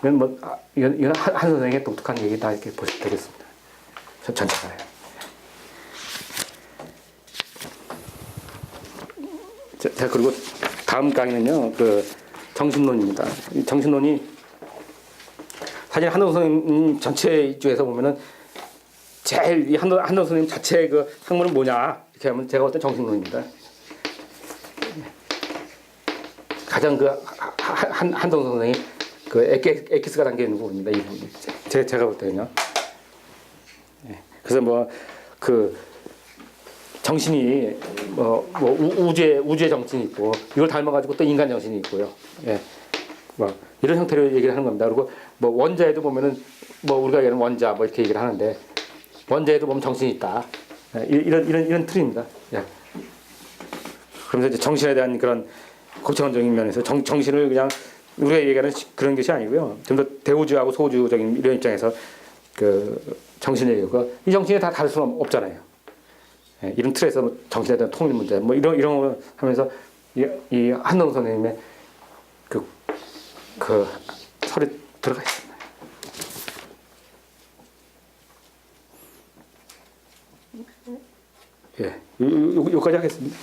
이건 뭐 아, 이건, 이건 한, 한 선생의 독특한 얘기다 이렇게 보시면 되겠습니다. 전- 전체가요. 자, 자, 그리고 다음 강의는요 그 정신론입니다. 이 정신론이 사실 한동 선생님 전체 입주에서 보면은 제일 이 한동 선생님 자체의 그 학문은 뭐냐 이렇게 하면 제가 볼때 정신론입니다. 가장 그 한 한동 선생이 그 에키, 에키스가 담겨 있는 부분입니다. 이 부분. 제 제가 볼 때는요. 예. 그래서 뭐 그 정신이 뭐, 뭐 우- 우주의 우주의 정신이 있고 이걸 닮아가지고 또 인간 정신이 있고요. 예. 뭐 이런 형태로 얘기를 하는 겁니다. 그리고 뭐 원자에도 보면은 뭐 우리가 얘기하는 원자 뭐 이렇게 얘기를 하는데 원자에도 보면 정신이 있다. 예, 이- 이런 이런 이런 틀입니다. 예. 그러면서 이제 정신에 대한 그런 고차원적인 면에서 정, 정신을 그냥 우리가 얘기하는 시- 그런 것이 아니고요. 좀 더 대우주하고 소우주적인 이런 입장에서 그 정신의 얘기가 이 정신이 다 다를 수는 없잖아요. 예, 이런 틀에서 뭐 정신에 대한 통일 문제 뭐 이런 이런 거 하면서 이, 이 한동 선생님의 그, 그 설이 들어가 있습니다. 예, 요, 요, 요, 요까지 하겠습니다.